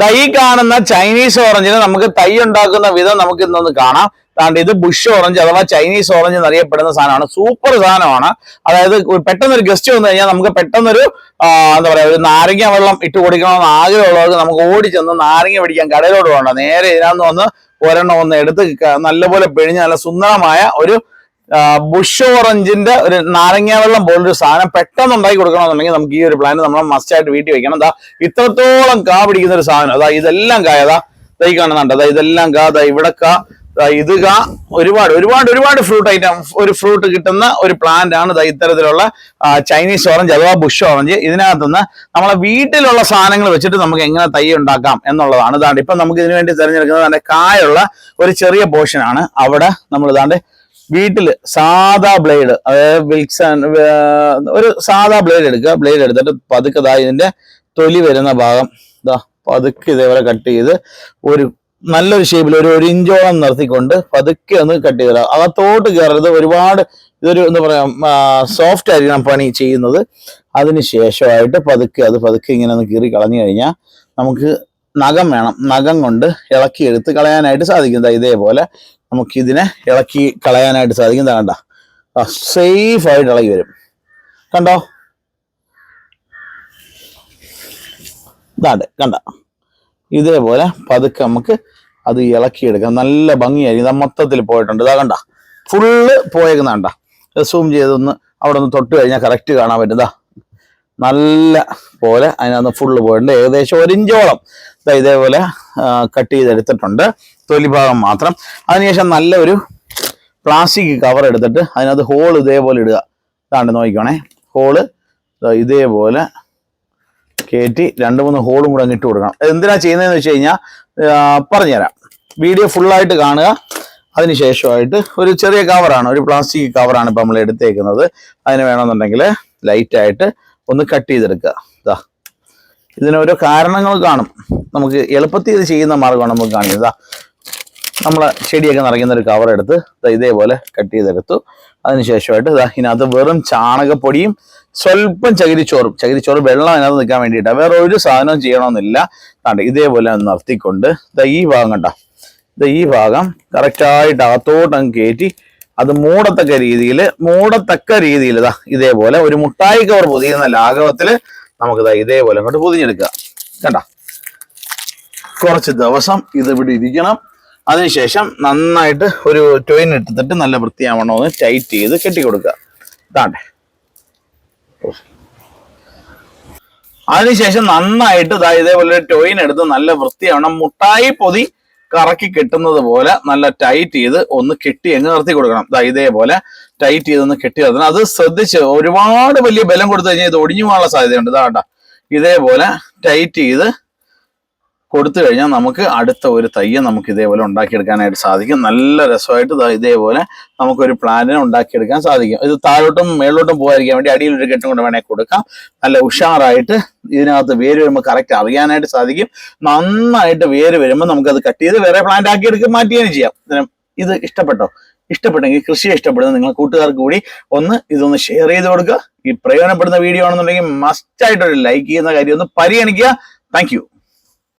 ദാ കാണുന്ന ചൈനീസ് ഓറഞ്ചിന് നമുക്ക് തൈ ഉണ്ടാക്കുന്ന വിധം നമുക്ക് ഇന്നൊന്ന് കാണാം. താണ്ട് ഇത് ബുഷ് ഓറഞ്ച് അഥവാ ചൈനീസ് ഓറഞ്ച് എന്നറിയപ്പെടുന്ന സാധനമാണ്. സൂപ്പർ സാധനമാണ്. അതായത് പെട്ടെന്ന് ഒരു ഗസ്റ്റ് വന്നു കഴിഞ്ഞാൽ നമുക്ക് പെട്ടെന്നൊരു എന്താ പറയാ ഒരു നാരങ്ങ വെള്ളം ഇട്ട് കുടിക്കണമെന്ന് ആഗ്രഹമുള്ളവർക്ക് നമുക്ക് ഓടി ചെന്ന് നാരങ്ങ പിടിക്കാൻ കടയിലോട്ട് പോകണ്ട. നേരെ ഇതിനകത്ത് വന്ന് ഒരെണ്ണം ഒന്ന് എടുത്ത് നല്ലപോലെ പിഴിഞ്ഞ് നല്ല സുന്ദരമായ ഒരു ബുഷ് ഓറഞ്ചിന്റെ ഒരു നാരങ്ങ വെള്ളം പോലൊരു സാധനം പെട്ടെന്ന് ഉണ്ടാക്കി കൊടുക്കണമെന്നുണ്ടെങ്കിൽ നമുക്ക് ഈ ഒരു പ്ലാന്റ് നമ്മൾ മസ്റ്റ് ആയിട്ട് വീട്ടിൽ വെക്കണം. എന്താ ഇത്രത്തോളം കാ പിടിക്കുന്ന ഒരു സാധനം. അതാ ഇതെല്ലാം കായ അതാ ഈ കാണുന്നുണ്ട് അതാ ഇതെല്ലാം കാ അതാ ഇവിടെ കാ ഇത് കാ. ഒരുപാട് ഒരുപാട് ഒരുപാട് ഫ്രൂട്ട് ഐറ്റം ഒരു ഫ്രൂട്ട് കിട്ടുന്ന ഒരു പ്ലാന്റ് ആണ് ഇത്തരത്തിലുള്ള ചൈനീസ് ഓറഞ്ച് അഥവാ ബുഷ് ഓറഞ്ച് ഇതിനകത്തുനിന്ന് നമ്മളെ വീട്ടിലുള്ള സാധനങ്ങൾ വെച്ചിട്ട് നമുക്ക് എങ്ങനെ തൈ ഉണ്ടാക്കാം എന്നുള്ളതാണ്. ഇതാണ്ട് ഇപ്പൊ നമുക്ക് ഇതിനു വേണ്ടി തിരഞ്ഞെടുക്കുന്നത് അതിന്റെ കായുള്ള ഒരു ചെറിയ പോർഷൻ ആണ്. അവിടെ നമ്മൾ ഇതാണ്ട് വീട്ടിൽ സാധാ ബ്ലേഡ് അതായത് വിൽസൺ ഒരു സാധാ ബ്ലേഡ് എടുക്കുക. ബ്ലേഡ് എടുത്തിട്ട് പതുക്കെ ദാ ഇതിന്റെ തൊലി വരുന്ന ഭാഗം ദാ പതുക്കെ ഇതേപോലെ കട്ട് ചെയ്ത് ഒരു നല്ലൊരു ഷേപ്പിൽ ഒരു ഒരു ഇഞ്ചോളം നിർത്തിക്കൊണ്ട് പതുക്കെ ഒന്ന് കട്ട് ചെയ്തിടാം അകത്തോട്ട് കയറരുത്. ഒരുപാട് ഇതൊരു എന്താ പറയാ സോഫ്റ്റ് ആയിരിക്കണം പണി ചെയ്യുന്നത്. അതിന് ശേഷമായിട്ട് പതുക്കെ അത് പതുക്കെ ഇങ്ങനെ ഒന്ന് കീറി കളഞ്ഞു കഴിഞ്ഞാൽ നമുക്ക് നഖം വേണം. നഖം കൊണ്ട് ഇളക്കി എടുത്ത് കളയാനായിട്ട് സാധിക്കും. ഇതേപോലെ നമുക്ക് ഇതിനെ ഇളക്കി കളയാനായിട്ട് സാധിക്കും. കണ്ട? സേഫ് ആയിട്ട് ഇളകി വരും. കണ്ടോ? ഇതാണ്ട് കണ്ട? ഇതേപോലെ പതുക്കെ നമുക്ക് അത് ഇളക്കിയെടുക്കാം. നല്ല ഭംഗിയായിരിക്കും. ഇതാ മൊത്തത്തിൽ പോയിട്ടുണ്ട്. ഇതാ കണ്ട? ഫുള്ള് പോയേക്കുന്ന കണ്ട? സൂം ചെയ്തൊന്ന് അവിടെ ഒന്ന് തൊട്ട് കഴിഞ്ഞാൽ കറക്റ്റ് കാണാൻ പറ്റും. നല്ല പോലെ അതിനകത്ത് ഫുള്ള് പോയിട്ടുണ്ട്. ഏകദേശം ഒരു ഇഞ്ചോളം ദാ ഇതേപോലെ കട്ട് ചെയ്തെടുത്തിട്ടുണ്ട്. തൊലി ഭാഗം മാത്രം. അതിനുശേഷം നല്ലൊരു പ്ലാസ്റ്റിക് കവർ എടുത്തിട്ട് അതിനകത്ത് ഹോൾ ഇതേപോലെ ഇടുക. ഇതാണ്ട് നോക്കിക്കോണേ. ഹോൾ ഇതേപോലെ കയറ്റി രണ്ട് മൂന്ന് ഹോളും കൂടെ അങ്ങ് ഇട്ട് കൊടുക്കണം. എന്തിനാ ചെയ്യുന്നതെന്ന് വെച്ച് കഴിഞ്ഞാൽ പറഞ്ഞുതരാം. വീഡിയോ ഫുള്ളായിട്ട് കാണുക. അതിനുശേഷമായിട്ട് ഒരു ചെറിയ കവറാണ് ഒരു പ്ലാസ്റ്റിക് കവറാണ് ഇപ്പം നമ്മൾ എടുത്തേക്കുന്നത്. അതിന് വേണമെന്നുണ്ടെങ്കിൽ ലൈറ്റായിട്ട് ഒന്ന് കട്ട് ചെയ്തെടുക്കുക. ഇതാ ഇതിന് ഓരോ കാരണങ്ങൾ കാണും. നമുക്ക് എളുപ്പത്തിൽ ഇത് ചെയ്യുന്ന മാർഗമാണ് നമുക്ക് കാണിക്കുന്നത്. ഇതാ നമ്മളെ ചെടിയൊക്കെ നിറയ്ക്കുന്ന ഒരു കവർ എടുത്ത് ഇതേപോലെ കട്ട് ചെയ്തെടുത്തു. അതിനുശേഷമായിട്ട് ദാ ഇതിനകത്ത് വെറും ചാണകപ്പൊടിയും സ്വല്പം ചകിരിച്ചോറും. ചകിരിച്ചോറ് വെള്ളം അതിനകത്ത് നിൽക്കാൻ വേണ്ടിയിട്ടാണ് വേറെ ഒരു സാധനവും ചെയ്യണമെന്നില്ല. കണ്ട് ഇതേപോലെ നിർത്തിക്കൊണ്ട് ദാ ഈ ഭാഗം കണ്ട. ദാ ഈ ഭാഗം കറക്റ്റായിട്ട് അകത്തോട്ട് അങ്ങ് കയറ്റി അത് മൂടത്തക്ക രീതിയിൽ മൂടത്തക്ക രീതിയിൽ ഇതാ ഇതേപോലെ ഒരു മുട്ടായി കവർ പൊതിയുന്ന നമുക്ക് ദാ ഇതേപോലെ അങ്ങോട്ട് പൊതിഞ്ഞെടുക്കുക. കണ്ട? കുറച്ച് ദിവസം ഇത് ഇവിടെ ഇരിക്കണം. അതിനുശേഷം നന്നായിട്ട് ഒരു ടൊയിൻ എടുത്തിട്ട് നല്ല വൃത്തിയാവണം ഒന്ന് ടൈറ്റ് ചെയ്ത് കെട്ടി കെട്ടിക്കൊടുക്കുക. ഇതാണ്ടേ. അതിനുശേഷം നന്നായിട്ട് ഇതാ ഇതേപോലെ ടൊയിൻ എടുത്ത് നല്ല വൃത്തിയാവണം. മുട്ടായി പൊതി കറക്കി കെട്ടുന്നത് പോലെ നല്ല ടൈറ്റ് ചെയ്ത് ഒന്ന് കെട്ടി അങ്ങ് നിർത്തി കൊടുക്കണം. ദാ ഇതേപോലെ ടൈറ്റ് ചെയ്ത് ഒന്ന് കെട്ടി നിർത്തണം. അത് ശ്രദ്ധിച്ച് ഒരുപാട് വലിയ ബലം കൊടുത്തു കഴിഞ്ഞാൽ ഇത് ഒടിഞ്ഞു പോകാനുള്ള സാധ്യതയുണ്ട്. ഇതാ കണ്ടോ. ഇതേപോലെ ടൈറ്റ് ചെയ്ത് കൊടുത്തു കഴിഞ്ഞാൽ നമുക്ക് അടുത്ത ഒരു തയ്യ നമുക്ക് ഇതേപോലെ ഉണ്ടാക്കിയെടുക്കാനായിട്ട് സാധിക്കും. നല്ല രസമായിട്ട് ഇതേപോലെ നമുക്കൊരു പ്ലാന്റിനെ ഉണ്ടാക്കിയെടുക്കാൻ സാധിക്കും. ഇത് താഴോട്ടും മേളോട്ടും പോകാതിരിക്കാൻ വേണ്ടി അടിയിൽ ഒരു കെട്ടും കൊണ്ട് വേണേൽ കൊടുക്കാം. നല്ല ഉഷാറായിട്ട് ഇതിനകത്ത് വേര് വരുമ്പോൾ കറക്റ്റ് അറിയാനായിട്ട് സാധിക്കും. നന്നായിട്ട് വേര് വരുമ്പോൾ നമുക്കത് കട്ട് ചെയ്ത് വേറെ പ്ലാന്റ് ആക്കി എടുക്കുക മാറ്റുകയും ചെയ്യാം. ഇത് ഇഷ്ടപ്പെട്ടോ? ഇഷ്ടപ്പെട്ടെങ്കിൽ കൃഷിയെ ഇഷ്ടപ്പെടുന്ന നിങ്ങൾ കൂട്ടുകാർക്ക് കൂടി ഒന്ന് ഇതൊന്ന് ഷെയർ ചെയ്ത് കൊടുക്കുക. ഈ പ്രയോജനപ്പെടുന്ന വീഡിയോ ആണെന്നുണ്ടെങ്കിൽ മസ്റ്റായിട്ടൊരു ലൈക്ക് ചെയ്യുന്ന കാര്യം ഒന്ന് പരിഗണിക്കുക. താങ്ക്